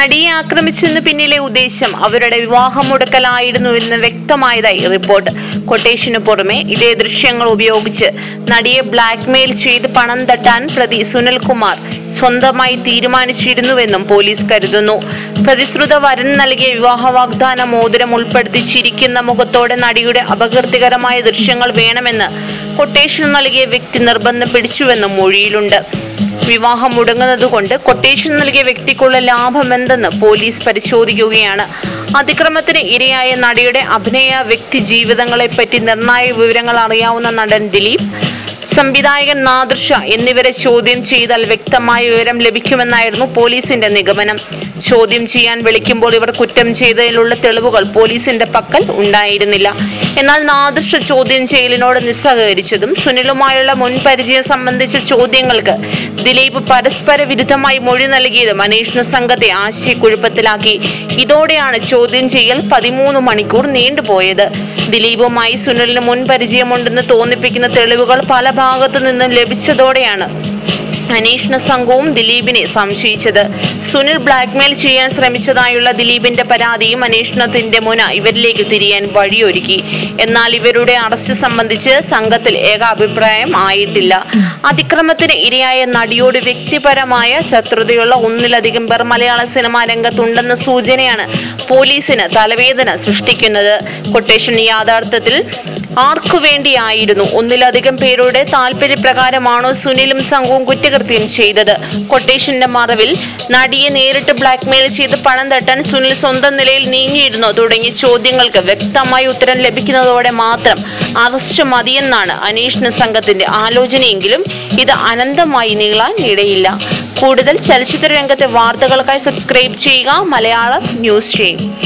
നടിയെ ആക്രമിച്ചതിന് പിന്നിലെ ഉദ്ദേശം അവരുടെ വിവാഹം മുടക്കലായിരുന്നു എന്ന് വ്യക്തമായതായി റിപ്പോർട്ട്. കൊട്ടേഷന് പുറമെ ഇതേ ദൃശ്യങ്ങൾ ഉപയോഗിച്ച് നടിയെ ബ്ലാക്ക്മെയിൽ ചെയ്ത് പണം തട്ടാൻ പ്രതി സുനിൽകുമാർ സ്വന്തമായി തീരുമാനിച്ചിരുന്നുവെന്നും പോലീസ് കരുതുന്നു. പ്രതിശ്രുത വരൻ നൽകിയ വിവാഹ വാഗ്ദാന മോതിരം ഉൾപ്പെടുത്തി ചിരിക്കുന്ന മുഖത്തോടെ നടിയുടെ അപകീർത്തികരമായ ദൃശ്യങ്ങൾ വേണമെന്ന് കൊട്ടേഷൻ നൽകിയ വ്യക്തി നിർബന്ധം പിടിച്ചുവെന്നും മൊഴിയിലുണ്ട്. വിവാഹം മുടങ്ങുന്നതുകൊണ്ട് കൊട്ടേഷൻ നൽകിയ വ്യക്തിക്കുള്ള ലാഭമെന്തെന്ന് പോലീസ് പരിശോധിക്കുകയാണ്. അതിക്രമത്തിന് ഇരയായ നടിയുടെ അഭിനയ വ്യക്തി ജീവിതങ്ങളെപ്പറ്റി നിർണായക വിവരങ്ങൾ അറിയാവുന്ന നടൻ ദിലീപ് സംവിധായകൻ നാദൃഷ എന്നിവരെ ചോദ്യം ചെയ്താൽ വ്യക്തമായ വിവരം ലഭിക്കുമെന്നായിരുന്നു പോലീസിന്റെ നിഗമനം. ചോദ്യം ചെയ്യാൻ വിളിക്കുമ്പോൾ ഇവർ കുറ്റം ചെയ്തതിലുള്ള തെളിവുകൾ പോലീസിന്റെ പക്കൽ ഉണ്ടായിരുന്നില്ല. എന്നാൽ നാദൃഷ ചോദ്യം ചെയ്യലിനോട് നിസ്സഹകരിച്ചതും സുനിലുമായുള്ള മുൻ പരിചയം സംബന്ധിച്ച ചോദ്യങ്ങൾക്ക് ദിലീപ് പരസ്പര വിരുദ്ധമായി മൊഴി നൽകിയതും അന്വേഷണ സംഘത്തെ ആശയക്കുഴപ്പത്തിലാക്കി. ഇതോടെയാണ് ചോദ്യം ചെയ്യൽ പതിമൂന്ന് മണിക്കൂർ നീണ്ടുപോയത്. ദിലീപുമായി സുനിലിന് മുൻ പരിചയമുണ്ടെന്ന് തോന്നിപ്പിക്കുന്ന തെളിവുകൾ പല ഭാഗത്തു നിന്നും ലഭിച്ചതോടെയാണ്. അന്വേഷണ സംഘവും ദിലീപിനെ സംശയിച്ചത്. സുനിൽ ബ്ലാക്ക്മെയിൽ ചെയ്യാൻ ശ്രമിച്ചതായുള്ള ദിലീപിന്റെ പരാതിയും അന്വേഷണത്തിന്റെ മുന ഇവരിലേക്ക് തിരിയാൻ വഴിയൊരുക്കി. എന്നാൽ ഇവരുടെ അറസ്റ്റ് സംബന്ധിച്ച് സംഘത്തിൽ ഏകാഭിപ്രായം ആയിട്ടില്ല. അതിക്രമത്തിന് ഇരയായ നടിയോട് വ്യക്തിപരമായ ശത്രുതയുള്ള ഒന്നിലധികം പേർ മലയാള സിനിമാ രംഗത്തുണ്ടെന്ന സൂചനയാണ് പോലീസിന് തലവേദന സൃഷ്ടിക്കുന്നത്. കൊട്ടേഷൻ യാഥാർത്ഥ്യത്തിൽ ആർക്കു വേണ്ടിയായിരുന്നു? ഒന്നിലധികം പേരുടെ താല്പര്യപ്രകാരമാണോ സുനിലും സംഘവും കുറ്റകൃത്യം ചെയ്തത്? കൊട്ടേഷന്റെ മറവിൽ നടിയെ നേരിട്ട് ബ്ലാക്ക്മെയിൽ ചെയ്ത് പണം തട്ടാൻ സുനിൽ സ്വന്തം നിലയിൽ നീങ്ങിയിരുന്നോ. തുടങ്ങിയ ചോദ്യങ്ങൾക്ക് വ്യക്തമായി ഉത്തരം ലഭിക്കുന്നതോടെ മാത്രം അറസ്റ്റ് മതിയെന്നാണ് അന്വേഷണ സംഘത്തിന്റെ ആലോചനയെങ്കിലും ഇത് അനന്തമായി നീളാൻ ഇടയില്ല. കൂടുതൽ ചലച്ചിത്ര രംഗത്തെ വാർത്തകൾക്കായി സബ്സ്ക്രൈബ് ചെയ്യുക മലയാളം ന്യൂസ് ചെയ്യും